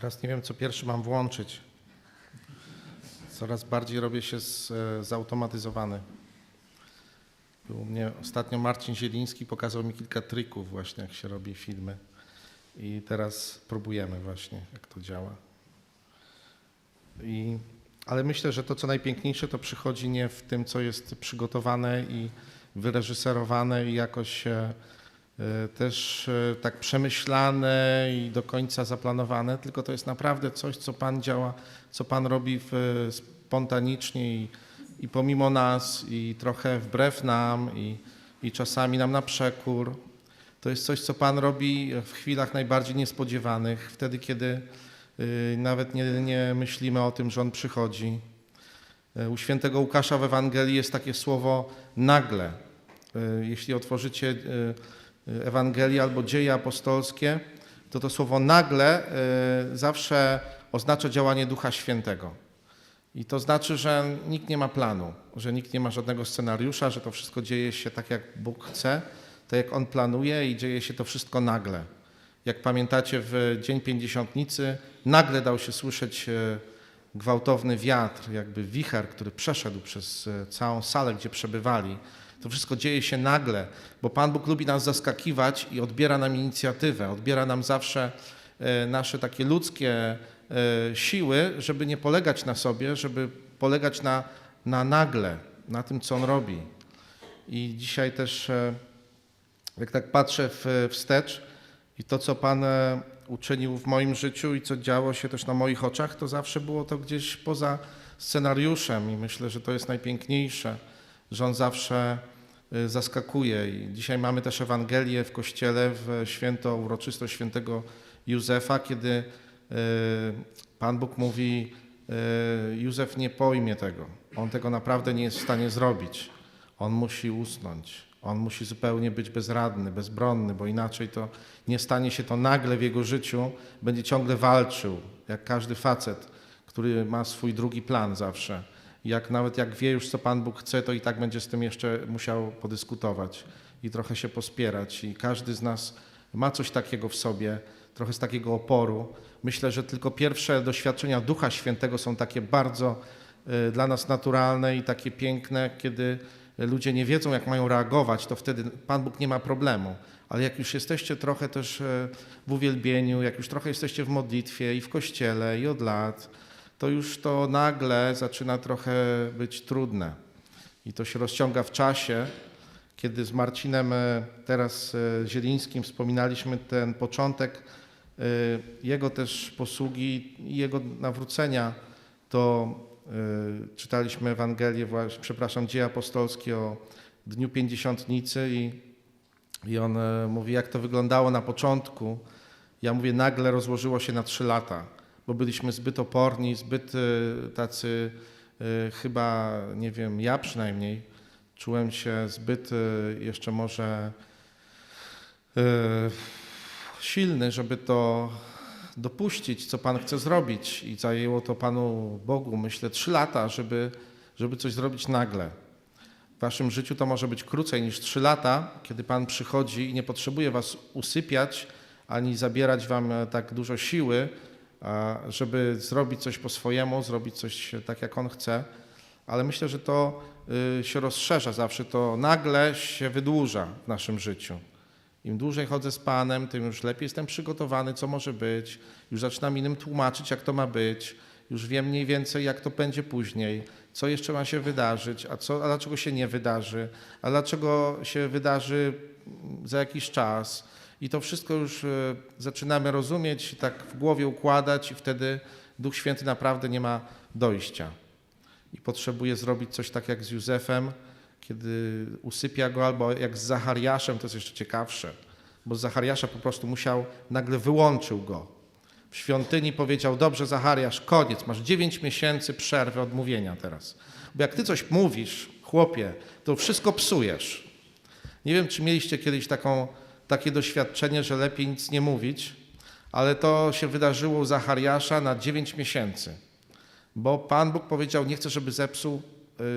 Teraz nie wiem, co pierwszy mam włączyć. Coraz bardziej robię się z, e, zautomatyzowany. Był mnie ostatnio Marcin Zieliński pokazał mi kilka trików właśnie, jak się robi filmy. I teraz próbujemy właśnie, jak to działa. I, ale myślę, że to, co najpiękniejsze, to przychodzi nie w tym, co jest przygotowane i wyreżyserowane i jakoś też e, tak przemyślane i do końca zaplanowane, tylko to jest naprawdę coś, co Pan działa, co Pan robi w, e, spontanicznie i, i pomimo nas i trochę wbrew nam i, i czasami nam na przekór. To jest coś, co Pan robi w chwilach najbardziej niespodziewanych, wtedy, kiedy y, nawet nie, nie myślimy o tym, że On przychodzi. Y, U świętego Łukasza w Ewangelii jest takie słowo nagle. Jeśli otworzycie y, y, Ewangelię albo dzieje apostolskie, to to słowo nagle y, zawsze oznacza działanie Ducha Świętego. I to znaczy, że nikt nie ma planu, że nikt nie ma żadnego scenariusza, że to wszystko dzieje się tak, jak Bóg chce, tak jak On planuje i dzieje się to wszystko nagle. Jak pamiętacie, w Dzień Pięćdziesiątnicy nagle dał się słyszeć e, gwałtowny wiatr, jakby wicher, który przeszedł przez całą salę, gdzie przebywali. To wszystko dzieje się nagle, bo Pan Bóg lubi nas zaskakiwać i odbiera nam inicjatywę, odbiera nam zawsze e, nasze takie ludzkie e, siły, żeby nie polegać na sobie, żeby polegać na, na nagle, na tym, co On robi. I dzisiaj też, e, jak tak patrzę wstecz i to, co Pan uczynił w moim życiu i co działo się też na moich oczach, to zawsze było to gdzieś poza scenariuszem i myślę, że to jest najpiękniejsze, że On zawsze e, zaskakuje. I dzisiaj mamy też Ewangelię w Kościele, w święto, uroczystość świętego Józefa, kiedy e, Pan Bóg mówi, e, Józef nie pojmie tego. On tego naprawdę nie jest w stanie zrobić. On musi usnąć. On musi zupełnie być bezradny, bezbronny, bo inaczej to nie stanie się to nagle w jego życiu. Będzie ciągle walczył, jak każdy facet, który ma swój drugi plan zawsze. Jak nawet jak wie już, co Pan Bóg chce, to i tak będzie z tym jeszcze musiał podyskutować i trochę się pospierać. I każdy z nas ma coś takiego w sobie, trochę z takiego oporu. Myślę, że tylko pierwsze doświadczenia Ducha Świętego są takie bardzo y, dla nas naturalne i takie piękne, kiedy ludzie nie wiedzą, jak mają reagować, to wtedy Pan Bóg nie ma problemu. Ale jak już jesteście trochę też e, w uwielbieniu, jak już trochę jesteście w modlitwie i w kościele i od lat, to już to nagle zaczyna trochę być trudne. I to się rozciąga w czasie, kiedy z Marcinem e, teraz e, Zielińskim wspominaliśmy ten początek e, jego też posługi i jego nawrócenia, to czytaliśmy Ewangelię, właśnie, przepraszam, dzieje apostolskie o Dniu Pięćdziesiątnicy i, i on mówi, jak to wyglądało na początku. Ja mówię, nagle rozłożyło się na trzy lata, bo byliśmy zbyt oporni, zbyt e, tacy e, chyba, nie wiem, ja przynajmniej, czułem się zbyt e, jeszcze może silny, żeby to dopuścić, co Pan chce zrobić. I zajęło to Panu Bogu, myślę, trzy lata, żeby, żeby coś zrobić nagle. W Waszym życiu to może być krócej niż trzy lata, kiedy Pan przychodzi i nie potrzebuje Was usypiać, ani zabierać Wam e, tak dużo siły, żeby zrobić coś po swojemu, zrobić coś tak, jak On chce. Ale myślę, że to y, się rozszerza zawsze, to nagle się wydłuża w naszym życiu. Im dłużej chodzę z Panem, tym już lepiej jestem przygotowany, co może być. Już zaczynam innym tłumaczyć, jak to ma być. Już wiem mniej więcej, jak to będzie później, co jeszcze ma się wydarzyć, a, co, a dlaczego się nie wydarzy, a dlaczego się wydarzy za jakiś czas. I to wszystko już e, zaczynamy rozumieć, tak w głowie układać, i wtedy Duch Święty naprawdę nie ma dojścia. I potrzebuje zrobić coś tak jak z Józefem, kiedy usypia go, albo jak z Zachariaszem, to jest jeszcze ciekawsze, bo Zachariasza po prostu musiał, nagle wyłączył go. W świątyni powiedział, dobrze Zachariasz, koniec, masz dziewięć miesięcy przerwy od mówienia teraz. Bo jak ty coś mówisz, chłopie, to wszystko psujesz. Nie wiem, czy mieliście kiedyś taką, takie doświadczenie, że lepiej nic nie mówić, ale to się wydarzyło u Zachariasza na dziewięć miesięcy. Bo Pan Bóg powiedział, nie chcę, żeby zepsuł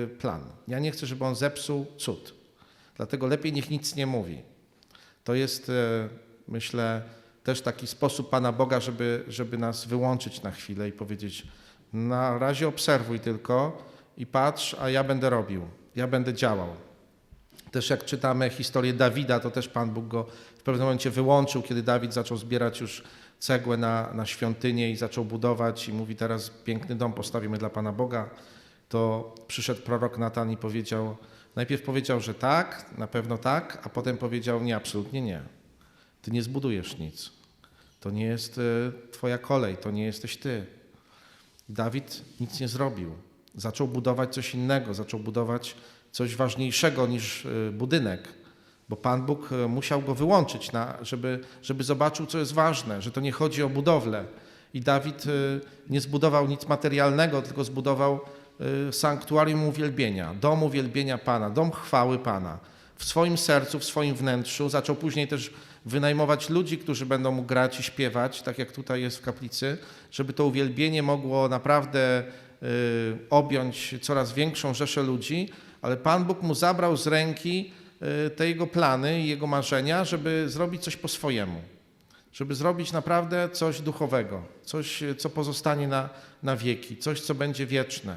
y, plan. Ja nie chcę, żeby on zepsuł cud. Dlatego lepiej niech nic nie mówi. To jest, y, myślę, też taki sposób Pana Boga, żeby, żeby nas wyłączyć na chwilę i powiedzieć: Na razie obserwuj tylko i patrz, a ja będę robił, ja będę działał. Też jak czytamy historię Dawida, to też Pan Bóg go w pewnym momencie wyłączył, kiedy Dawid zaczął zbierać już cegłę na, na świątynię i zaczął budować i mówi teraz piękny dom postawimy dla Pana Boga. To przyszedł prorok Natan i powiedział, najpierw powiedział, że tak, na pewno tak, a potem powiedział nie, absolutnie nie. Ty nie zbudujesz nic. To nie jest e, twoja kolej, to nie jesteś ty. Dawid nic nie zrobił. Zaczął budować coś innego, zaczął budować coś ważniejszego niż e, budynek, bo Pan Bóg e, musiał go wyłączyć, na, żeby, żeby zobaczył, co jest ważne, że to nie chodzi o budowlę. I Dawid e, nie zbudował nic materialnego, tylko zbudował sanktuarium uwielbienia, dom uwielbienia Pana, dom chwały Pana. W swoim sercu, w swoim wnętrzu zaczął później też wynajmować ludzi, którzy będą mu grać i śpiewać, tak jak tutaj jest w kaplicy, żeby to uwielbienie mogło naprawdę y, objąć coraz większą rzeszę ludzi, ale Pan Bóg mu zabrał z ręki y, te jego plany i jego marzenia, żeby zrobić coś po swojemu, żeby zrobić naprawdę coś duchowego, coś, y, co pozostanie na, na wieki, coś, co będzie wieczne.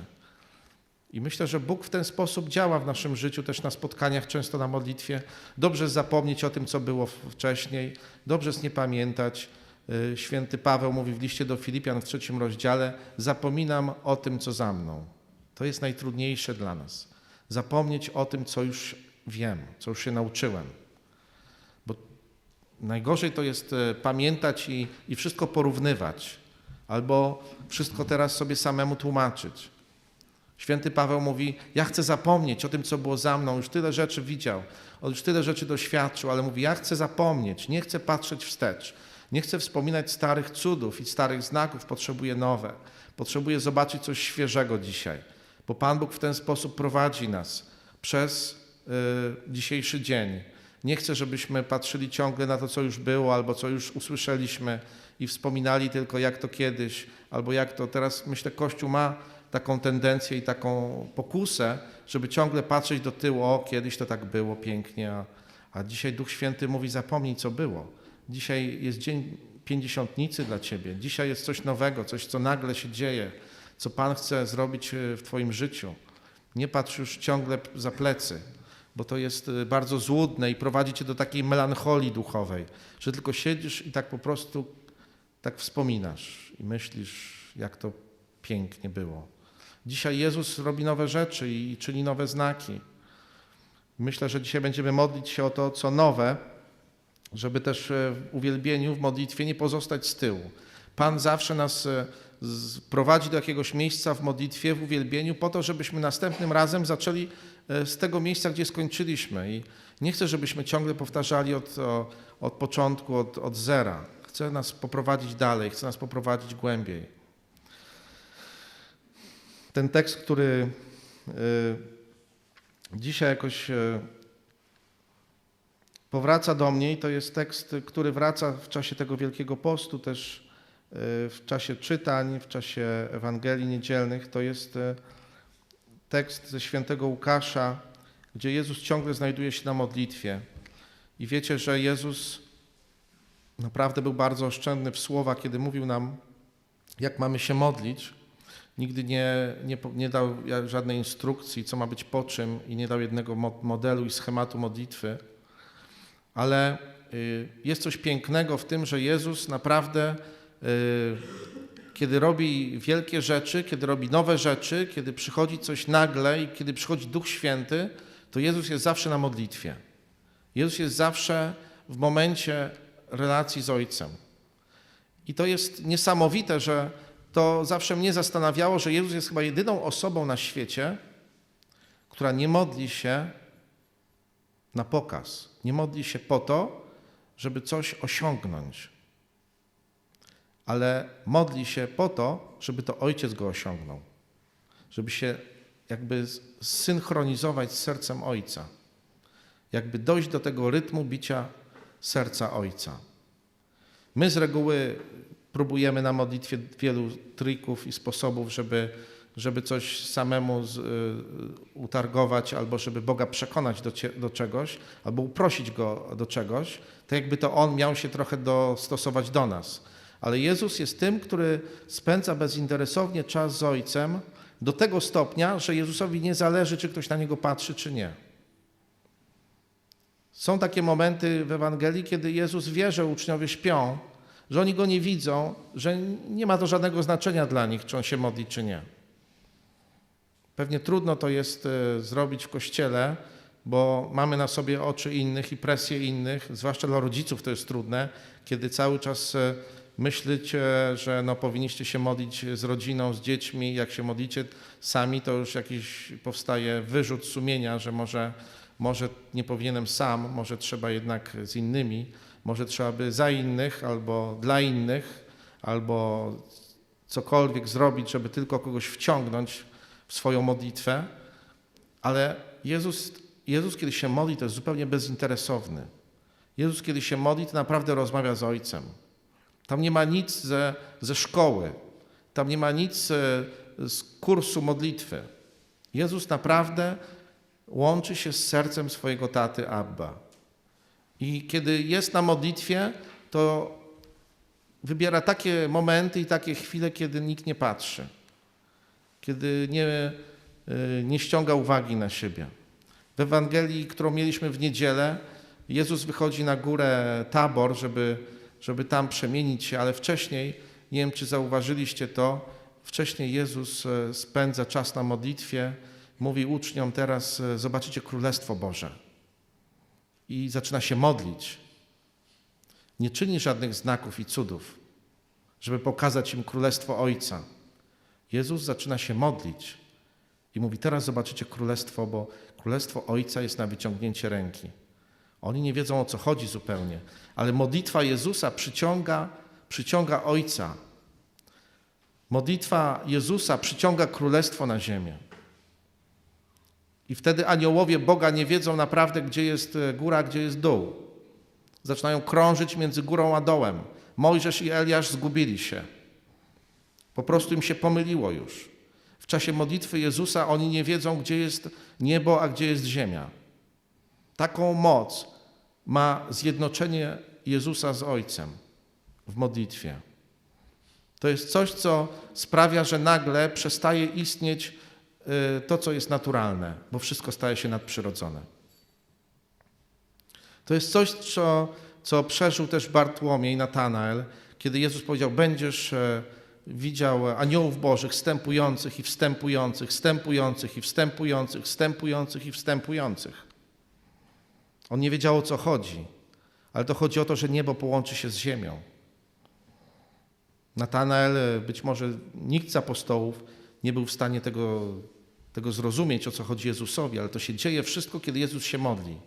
I myślę, że Bóg w ten sposób działa w naszym życiu, też na spotkaniach, często na modlitwie. Dobrze zapomnieć o tym, co było wcześniej, dobrze jest nie pamiętać. Y, Święty Paweł mówi w liście do Filipian w trzecim rozdziale: Zapominam o tym, co za mną. To jest najtrudniejsze dla nas. Zapomnieć o tym, co już wiem, co już się nauczyłem. Bo najgorzej to jest e, pamiętać i, i wszystko porównywać, albo wszystko teraz sobie samemu tłumaczyć. Święty Paweł mówi: Ja chcę zapomnieć o tym, co było za mną, już tyle rzeczy widział, już tyle rzeczy doświadczył, ale mówi: Ja chcę zapomnieć, nie chcę patrzeć wstecz, nie chcę wspominać starych cudów i starych znaków, potrzebuję nowe. Potrzebuję zobaczyć coś świeżego dzisiaj, bo Pan Bóg w ten sposób prowadzi nas przez y, dzisiejszy dzień. Nie chcę, żebyśmy patrzyli ciągle na to, co już było, albo co już usłyszeliśmy i wspominali tylko, jak to kiedyś, albo jak to teraz. Myślę, Kościół ma taką tendencję i taką pokusę, żeby ciągle patrzeć do tyłu, o kiedyś to tak było pięknie, a, a dzisiaj Duch Święty mówi zapomnij co było. Dzisiaj jest dzień pięćdziesiątnicy dla Ciebie, dzisiaj jest coś nowego, coś co nagle się dzieje, co Pan chce zrobić w Twoim życiu. Nie patrz już ciągle za plecy, bo to jest y, bardzo złudne i prowadzi Cię do takiej melancholii duchowej, że tylko siedzisz i tak po prostu tak wspominasz i myślisz, jak to pięknie było. Dzisiaj Jezus robi nowe rzeczy i czyni nowe znaki. Myślę, że dzisiaj będziemy modlić się o to, co nowe, żeby też e, w uwielbieniu, w modlitwie nie pozostać z tyłu. Pan zawsze nas e, prowadzi do jakiegoś miejsca w modlitwie, w uwielbieniu, po to, żebyśmy następnym razem zaczęli e, z tego miejsca, gdzie skończyliśmy. I nie chcę, żebyśmy ciągle powtarzali od, od początku, od, od zera. Chcę nas poprowadzić dalej, chcę nas poprowadzić głębiej ten tekst, który y, dzisiaj jakoś y, powraca do mnie i to jest tekst, który wraca w czasie tego Wielkiego Postu, też w czasie czytań, w czasie Ewangelii Niedzielnych. To jest tekst ze świętego Łukasza, gdzie Jezus ciągle znajduje się na modlitwie. I wiecie, że Jezus naprawdę był bardzo oszczędny w słowa, kiedy mówił nam, jak mamy się modlić. Nigdy nie, nie, nie, dał żadnej instrukcji, co ma być po czym, i nie dał jednego modelu i schematu modlitwy. Ale y, jest coś pięknego w tym, że Jezus naprawdę, kiedy robi wielkie rzeczy, kiedy robi nowe rzeczy, kiedy przychodzi coś nagle i kiedy przychodzi Duch Święty, to Jezus jest zawsze na modlitwie. Jezus jest zawsze w momencie relacji z Ojcem. I to jest niesamowite, że to zawsze mnie zastanawiało, że Jezus jest chyba jedyną osobą na świecie, która nie modli się na pokaz. Nie modli się po to, żeby coś osiągnąć, ale modli się po to, żeby to ojciec go osiągnął, żeby się jakby synchronizować z sercem ojca, jakby dojść do tego rytmu bicia serca ojca. My z reguły próbujemy na modlitwie wielu trików i sposobów, żeby, żeby coś samemu z, y, utargować, albo żeby Boga przekonać do, do czegoś, albo uprosić Go do czegoś, to jakby to On miał się trochę dostosować do nas. Ale Jezus jest tym, który spędza bezinteresownie czas z Ojcem do tego stopnia, że Jezusowi nie zależy, czy ktoś na Niego patrzy, czy nie. Są takie momenty w Ewangelii, kiedy Jezus wie, że uczniowie śpią, że oni Go nie widzą, że nie ma to żadnego znaczenia dla nich, czy On się modli, czy nie. Pewnie trudno to jest e, zrobić w kościele, bo mamy na sobie oczy innych i presję innych, zwłaszcza dla rodziców to jest trudne, kiedy cały czas e, myślicie, że no, powinniście się modlić z rodziną, z dziećmi. Jak się modlicie sami, to już jakiś powstaje wyrzut sumienia, że może, może nie powinienem sam, może trzeba jednak z innymi, może trzeba by za innych albo dla innych, albo cokolwiek zrobić, żeby tylko kogoś wciągnąć w swoją modlitwę, ale Jezus, Jezus kiedy się modli, to jest zupełnie bezinteresowny. Jezus, kiedy się modli, to naprawdę rozmawia z Ojcem. Tam nie ma nic ze, ze szkoły, tam nie ma nic e, z kursu modlitwy. Jezus naprawdę łączy się z sercem swojego taty Abba. I kiedy jest na modlitwie, to wybiera takie momenty i takie chwile, kiedy nikt nie patrzy, kiedy nie, e, nie ściąga uwagi na siebie. W Ewangelii, którą mieliśmy w niedzielę, Jezus wychodzi na górę Tabor, żeby, żeby tam przemienić się, ale wcześniej, nie wiem czy zauważyliście to, wcześniej Jezus e, spędza czas na modlitwie, mówi uczniom teraz e, zobaczycie Królestwo Boże i zaczyna się modlić. Nie czyni żadnych znaków i cudów, żeby pokazać im Królestwo Ojca. Jezus zaczyna się modlić i mówi: Teraz zobaczycie Królestwo, bo Królestwo Ojca jest na wyciągnięcie ręki. Oni nie wiedzą o co chodzi zupełnie, ale modlitwa Jezusa przyciąga, przyciąga Ojca. Modlitwa Jezusa przyciąga Królestwo na ziemię. I wtedy aniołowie Boga nie wiedzą naprawdę, gdzie jest e, góra, gdzie jest dół. Zaczynają krążyć między górą a dołem. Mojżesz i Eliasz zgubili się. Po prostu im się pomyliło już. W czasie modlitwy Jezusa oni nie wiedzą, gdzie jest niebo, a gdzie jest ziemia. Taką moc ma zjednoczenie Jezusa z Ojcem w modlitwie. To jest coś, co sprawia, że nagle przestaje istnieć y, to, co jest naturalne, bo wszystko staje się nadprzyrodzone. To jest coś, co, co przeżył też Bartłomiej, Natanael, kiedy Jezus powiedział: Będziesz e, widział aniołów bożych wstępujących i wstępujących, wstępujących i wstępujących, wstępujących i wstępujących. On nie wiedział o co chodzi, ale to chodzi o to, że niebo połączy się z ziemią. Natanael, być może nikt z apostołów nie był w stanie tego, tego zrozumieć, o co chodzi Jezusowi, ale to się dzieje wszystko, kiedy Jezus się modli.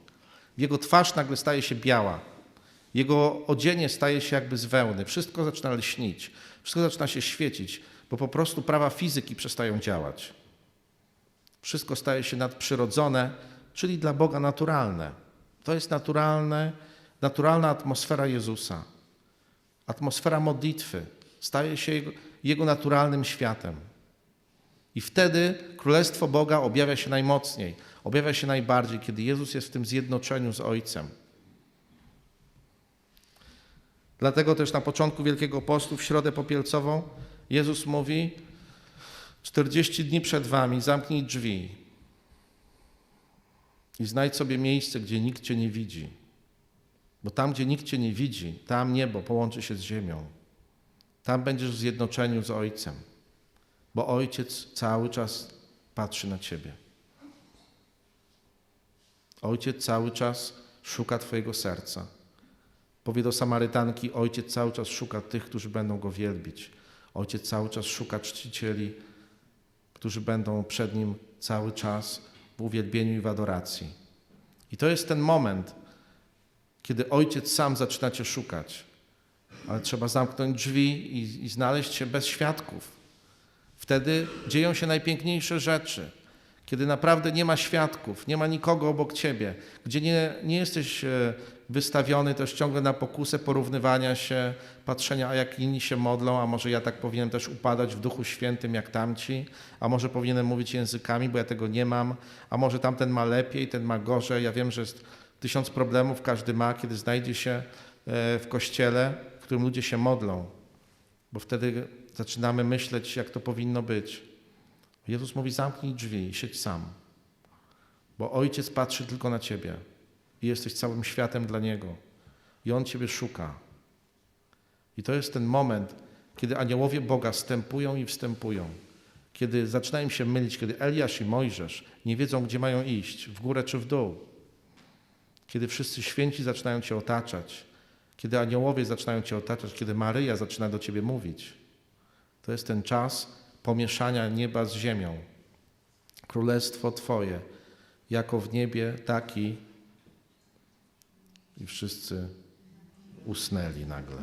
Jego twarz nagle staje się biała. Jego odzienie staje się jakby z wełny. Wszystko zaczyna lśnić. Wszystko zaczyna się świecić, bo po prostu prawa fizyki przestają działać. Wszystko staje się nadprzyrodzone, czyli dla Boga naturalne. To jest naturalne, naturalna atmosfera Jezusa. Atmosfera modlitwy staje się jego, jego naturalnym światem. I wtedy Królestwo Boga objawia się najmocniej, objawia się najbardziej, kiedy Jezus jest w tym zjednoczeniu z Ojcem. Dlatego też na początku Wielkiego Postu, w Środę Popielcową, Jezus mówi: 40 dni przed wami, zamknij drzwi i znajdź sobie miejsce, gdzie nikt cię nie widzi. Bo tam, gdzie nikt cię nie widzi, tam niebo połączy się z ziemią. Tam będziesz w zjednoczeniu z Ojcem, bo Ojciec cały czas patrzy na ciebie. Ojciec cały czas szuka Twojego serca. Powie do Samarytanki: Ojciec cały czas szuka tych, którzy będą go wielbić. Ojciec cały czas szuka czcicieli, którzy będą przed nim cały czas w uwielbieniu i w adoracji. I to jest ten moment, kiedy ojciec sam zaczyna cię szukać, ale trzeba zamknąć drzwi i, i znaleźć się bez świadków. Wtedy dzieją się najpiękniejsze rzeczy kiedy naprawdę nie ma świadków, nie ma nikogo obok ciebie, gdzie nie, nie jesteś e, wystawiony też ciągle na pokusę porównywania się, patrzenia, a jak inni się modlą, a może ja tak powinienem też upadać w Duchu Świętym jak tamci, a może powinienem mówić językami, bo ja tego nie mam, a może tamten ma lepiej, ten ma gorzej. Ja wiem, że jest tysiąc problemów każdy ma, kiedy znajdzie się e, w kościele, w którym ludzie się modlą, bo wtedy zaczynamy myśleć, jak to powinno być. Jezus mówi: zamknij drzwi i siedź sam, bo Ojciec patrzy tylko na ciebie i jesteś całym światem dla Niego. I On ciebie szuka. I to jest ten moment, kiedy aniołowie Boga stępują i wstępują. Kiedy zaczynają się mylić, kiedy Eliasz i Mojżesz nie wiedzą, gdzie mają iść, w górę czy w dół. Kiedy wszyscy święci zaczynają Cię otaczać. Kiedy aniołowie zaczynają Cię otaczać, kiedy Maryja zaczyna do Ciebie mówić. To jest ten czas pomieszania nieba z ziemią. Królestwo Twoje, jako w niebie, taki i wszyscy usnęli nagle.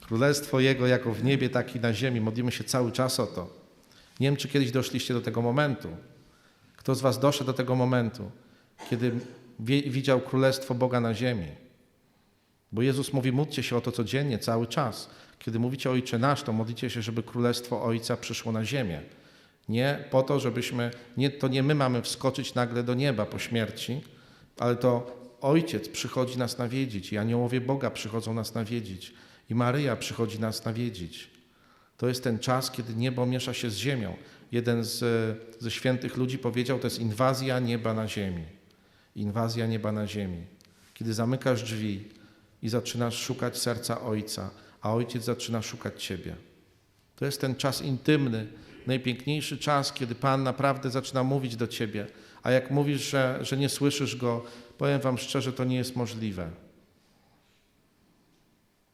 Królestwo Jego jako w niebie, tak i na ziemi. Modlimy się cały czas o to. Nie wiem, czy kiedyś doszliście do tego momentu. Kto z Was doszedł do tego momentu, kiedy widział Królestwo Boga na ziemi? Bo Jezus mówi, módlcie się o to codziennie, cały czas. Kiedy mówicie Ojcze Nasz, to modlicie się, żeby Królestwo Ojca przyszło na ziemię. Nie po to, żebyśmy, nie, to nie my mamy wskoczyć nagle do nieba po śmierci, ale to Ojciec przychodzi nas nawiedzić i aniołowie Boga przychodzą nas nawiedzić i Maryja przychodzi nas nawiedzić. To jest ten czas, kiedy niebo miesza się z ziemią. Jeden z, ze świętych ludzi powiedział, to jest inwazja nieba na ziemi. Inwazja nieba na ziemi. Kiedy zamykasz drzwi i zaczynasz szukać serca Ojca, a Ojciec zaczyna szukać Ciebie. To jest ten czas intymny, najpiękniejszy czas, kiedy Pan naprawdę zaczyna mówić do Ciebie. A jak mówisz, że, że nie słyszysz Go, powiem Wam szczerze, to nie jest możliwe.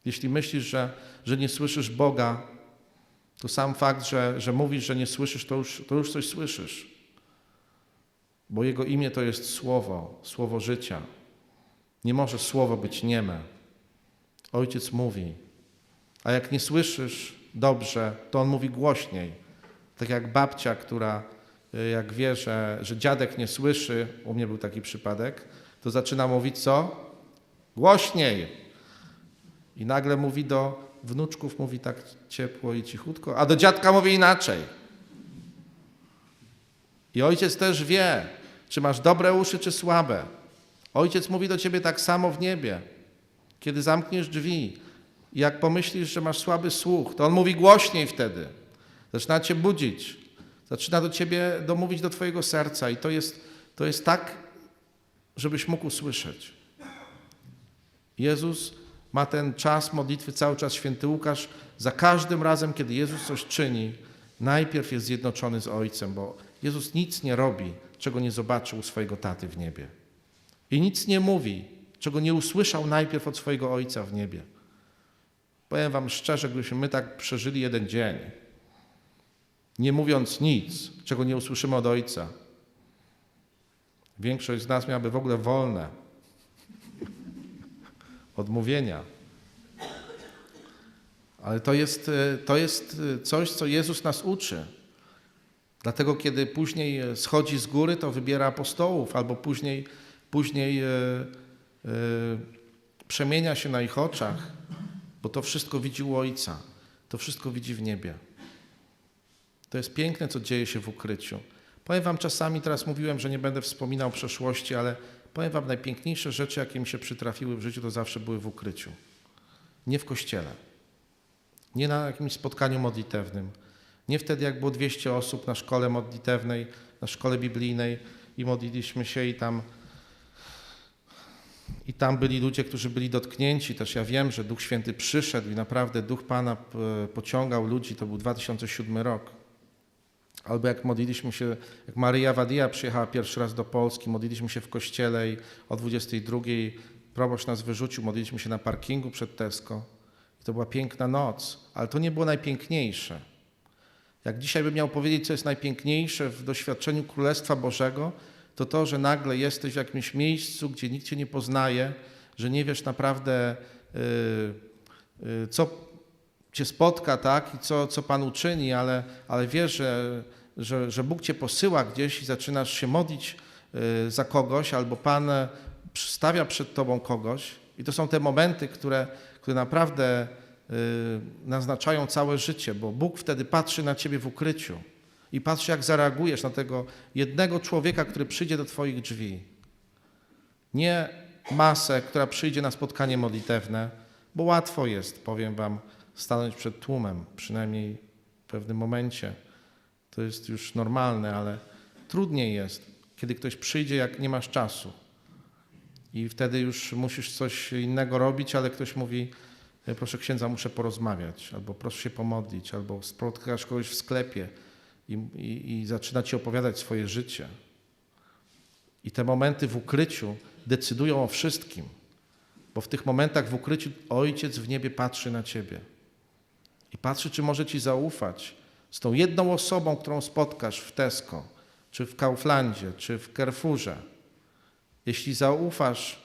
Jeśli myślisz, że, że nie słyszysz Boga, to sam fakt, że, że mówisz, że nie słyszysz, to już, to już coś słyszysz. Bo Jego imię to jest Słowo, Słowo życia. Nie może Słowo być nieme. Ojciec mówi, a jak nie słyszysz dobrze, to On mówi głośniej. Tak jak babcia, która y, jak wie, że, że dziadek nie słyszy, u mnie był taki przypadek, to zaczyna mówić co? Głośniej. I nagle mówi do wnuczków, mówi tak ciepło i cichutko, a do dziadka mówi inaczej. I ojciec też wie, czy masz dobre uszy, czy słabe. Ojciec mówi do ciebie tak samo w niebie. Kiedy zamkniesz drzwi, jak pomyślisz, że masz słaby słuch, to on mówi głośniej wtedy. Zaczyna cię budzić. Zaczyna do ciebie domówić do twojego serca i to jest, to jest tak, żebyś mógł usłyszeć. Jezus ma ten czas modlitwy cały czas. Święty Łukasz za każdym razem, kiedy Jezus coś czyni, najpierw jest zjednoczony z Ojcem, bo Jezus nic nie robi, czego nie zobaczył swojego taty w niebie. I nic nie mówi, czego nie usłyszał najpierw od swojego Ojca w niebie. Powiem Wam szczerze, gdybyśmy my tak przeżyli jeden dzień, nie mówiąc nic, czego nie usłyszymy od Ojca, większość z nas miałaby w ogóle wolne od mówienia. Ale to jest, to jest coś, co Jezus nas uczy. Dlatego, kiedy później schodzi z góry, to wybiera apostołów, albo później, później e, e, przemienia się na ich oczach, bo to wszystko widzi u Ojca, to wszystko widzi w niebie. To jest piękne, co dzieje się w ukryciu. Powiem Wam czasami, teraz mówiłem, że nie będę wspominał przeszłości, ale powiem Wam, najpiękniejsze rzeczy, jakie mi się przytrafiły w życiu, to zawsze były w ukryciu. Nie w kościele, nie na jakimś spotkaniu modlitewnym, nie wtedy, jak było 200 osób na szkole modlitewnej, na szkole biblijnej i modliliśmy się i tam i tam byli ludzie, którzy byli dotknięci. Też ja wiem, że Duch Święty przyszedł i naprawdę Duch Pana e, pociągał ludzi. To był 2007 rok. Albo jak modliliśmy się, jak Maryja Wadia przyjechała pierwszy raz do Polski, modliliśmy się w kościele i o 22 proboszcz nas wyrzucił, modliliśmy się na parkingu przed Tesco. I to była piękna noc, ale to nie było najpiękniejsze. Jak dzisiaj bym miał powiedzieć, co jest najpiękniejsze w doświadczeniu Królestwa Bożego, to to, że nagle jesteś w jakimś miejscu, gdzie nikt cię nie poznaje, że nie wiesz naprawdę, yy, yy, co cię spotka, tak, i co, co Pan uczyni, ale, ale wiesz, że, że, że Bóg cię posyła gdzieś i zaczynasz się modlić y, za kogoś, albo Pan e, stawia przed tobą kogoś. I to są te momenty, które, które naprawdę y, naznaczają całe życie, bo Bóg wtedy patrzy na ciebie w ukryciu i patrzy, jak zareagujesz na tego jednego człowieka, który przyjdzie do twoich drzwi. Nie masę, która przyjdzie na spotkanie modlitewne, bo łatwo jest, powiem wam, stanąć przed tłumem, przynajmniej w pewnym momencie. To jest już normalne, ale trudniej jest, kiedy ktoś przyjdzie, jak nie masz czasu. I wtedy już musisz coś innego robić, ale ktoś mówi, "E, proszę księdza, muszę porozmawiać, albo proszę się pomodlić, albo spotkasz kogoś w sklepie i, i, i zaczyna ci opowiadać swoje życie. I te momenty w ukryciu decydują o wszystkim, bo w tych momentach w ukryciu Ojciec w niebie patrzy na ciebie i patrzy, czy może ci zaufać z tą jedną osobą, którą spotkasz w Tesco, czy w Kauflandzie, czy w Carrefourze. Jeśli zaufasz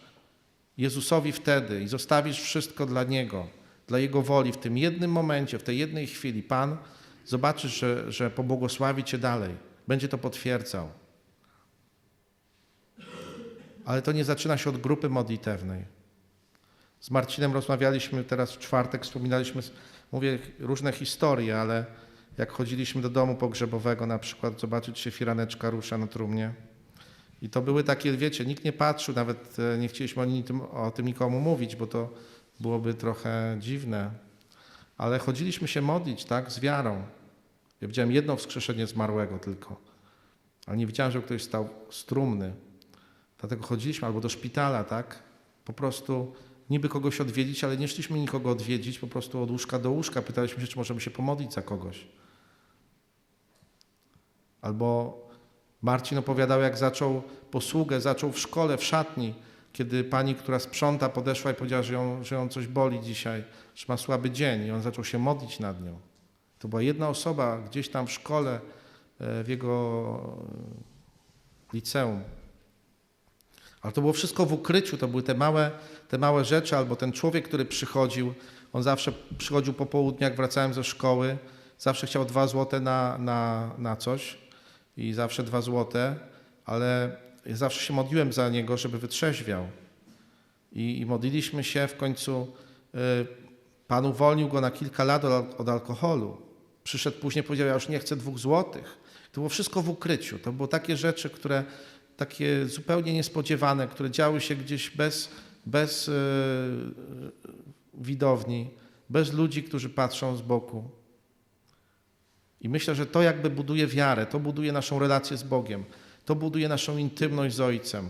Jezusowi wtedy i zostawisz wszystko dla Niego, dla Jego woli, w tym jednym momencie, w tej jednej chwili, Pan zobaczysz, że, że pobłogosławi Cię dalej. Będzie to potwierdzał. Ale to nie zaczyna się od grupy modlitewnej. Z Marcinem rozmawialiśmy teraz w czwartek, wspominaliśmy, mówię, różne historie, ale jak chodziliśmy do domu pogrzebowego na przykład, zobaczyć się firaneczka rusza na trumnie. I to były takie, wiecie, nikt nie patrzył, nawet e, nie chcieliśmy o tym, o tym nikomu mówić, bo to byłoby trochę dziwne. Ale chodziliśmy się modlić, tak, z wiarą. Ja widziałem jedno wskrzeszenie zmarłego tylko, ale nie widziałem, żeby ktoś stał strumny. Dlatego chodziliśmy albo do szpitala, tak, po prostu niby kogoś odwiedzić, ale nie szliśmy nikogo odwiedzić, po prostu od łóżka do łóżka. Pytaliśmy się, czy możemy się pomodlić za kogoś. Albo Marcin opowiadał, jak zaczął posługę, zaczął w szkole, w szatni, kiedy pani, która sprząta, podeszła i powiedziała, że ją, że ją coś boli dzisiaj, że ma słaby dzień i on zaczął się modlić nad nią. To była jedna osoba gdzieś tam w szkole, e, w jego liceum. Ale to było wszystko w ukryciu, to były te małe, te małe rzeczy, albo ten człowiek, który przychodził, on zawsze przychodził po południu, jak wracałem ze szkoły, zawsze chciał dwa złote na, na, na coś i zawsze dwa złote, ale ja zawsze się modliłem za niego, żeby wytrzeźwiał. I, i modliliśmy się, w końcu y, Pan uwolnił go na kilka lat od, od alkoholu. Przyszedł później, powiedział, ja już nie chcę dwóch złotych. To było wszystko w ukryciu. To były takie rzeczy, które takie zupełnie niespodziewane, które działy się gdzieś bez, bez y, widowni, bez ludzi, którzy patrzą z boku. I myślę, że to jakby buduje wiarę, to buduje naszą relację z Bogiem, to buduje naszą intymność z Ojcem.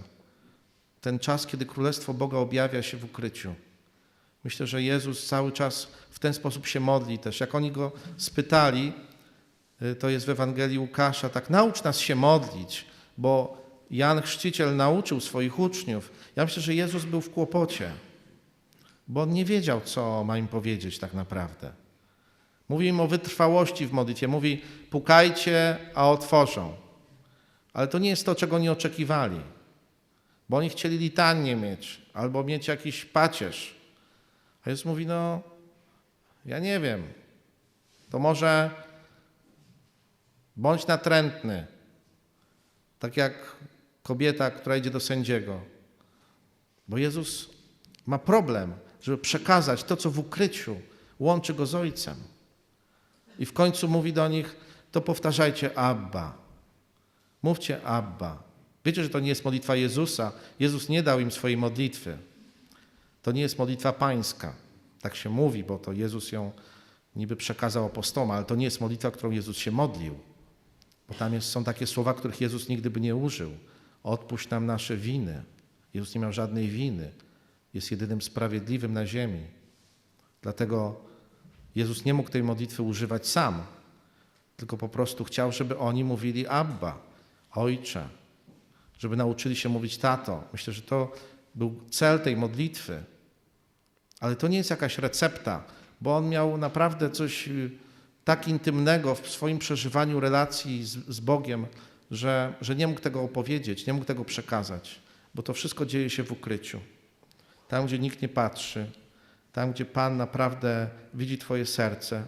Ten czas, kiedy Królestwo Boga objawia się w ukryciu. Myślę, że Jezus cały czas w ten sposób się modli też. Jak oni go spytali, y, to jest w Ewangelii Łukasza, tak naucz nas się modlić, bo Jan Chrzciciel nauczył swoich uczniów. Ja myślę, że Jezus był w kłopocie, bo on nie wiedział, co ma im powiedzieć tak naprawdę. Mówi im o wytrwałości w modlitwie. Mówi, pukajcie, a otworzą. Ale to nie jest to, czego nie oczekiwali. Bo oni chcieli litanię mieć, albo mieć jakiś pacierz. A Jezus mówi, no, ja nie wiem. To może bądź natrętny. Tak jak kobieta, która idzie do sędziego. Bo Jezus ma problem, żeby przekazać to, co w ukryciu łączy go z Ojcem. I w końcu mówi do nich, to powtarzajcie Abba. Mówcie Abba. Wiecie, że to nie jest modlitwa Jezusa. Jezus nie dał im swojej modlitwy. To nie jest modlitwa pańska. Tak się mówi, bo to Jezus ją niby przekazał apostołom, ale to nie jest modlitwa, którą Jezus się modlił. Bo tam jest, są takie słowa, których Jezus nigdy by nie użył. Odpuść nam nasze winy. Jezus nie miał żadnej winy. Jest jedynym sprawiedliwym na ziemi. Dlatego Jezus nie mógł tej modlitwy używać sam, tylko po prostu chciał, żeby oni mówili Abba, Ojcze, żeby nauczyli się mówić Tato. Myślę, że to był cel tej modlitwy. Ale to nie jest jakaś recepta, bo on miał naprawdę coś y, tak intymnego w swoim przeżywaniu relacji z, z Bogiem, że, że nie mógł tego opowiedzieć, nie mógł tego przekazać, bo to wszystko dzieje się w ukryciu. Tam, gdzie nikt nie patrzy, tam, gdzie Pan naprawdę widzi Twoje serce,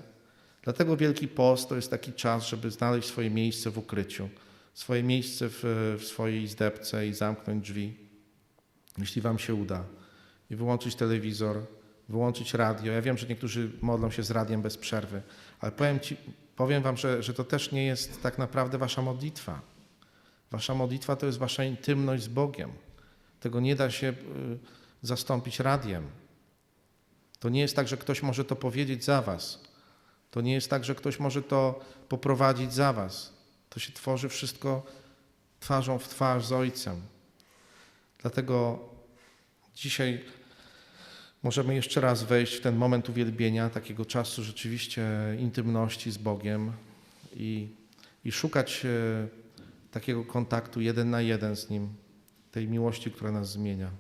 Dlatego Wielki Post to jest taki czas, żeby znaleźć swoje miejsce w ukryciu, swoje miejsce w, w swojej izdebce i zamknąć drzwi, jeśli Wam się uda, i wyłączyć telewizor, wyłączyć radio. Ja wiem, że niektórzy modlą się z radiem bez przerwy, ale powiem, ci, powiem Wam, że, że to też nie jest tak naprawdę Wasza modlitwa. Wasza modlitwa to jest Wasza intymność z Bogiem. Tego nie da się y, zastąpić radiem. To nie jest tak, że ktoś może to powiedzieć za Was. To nie jest tak, że ktoś może to poprowadzić za Was. To się tworzy wszystko twarzą w twarz z Ojcem. Dlatego dzisiaj możemy jeszcze raz wejść w ten moment uwielbienia, takiego czasu rzeczywiście intymności z Bogiem i, i szukać e, takiego kontaktu jeden na jeden z Nim, tej miłości, która nas zmienia.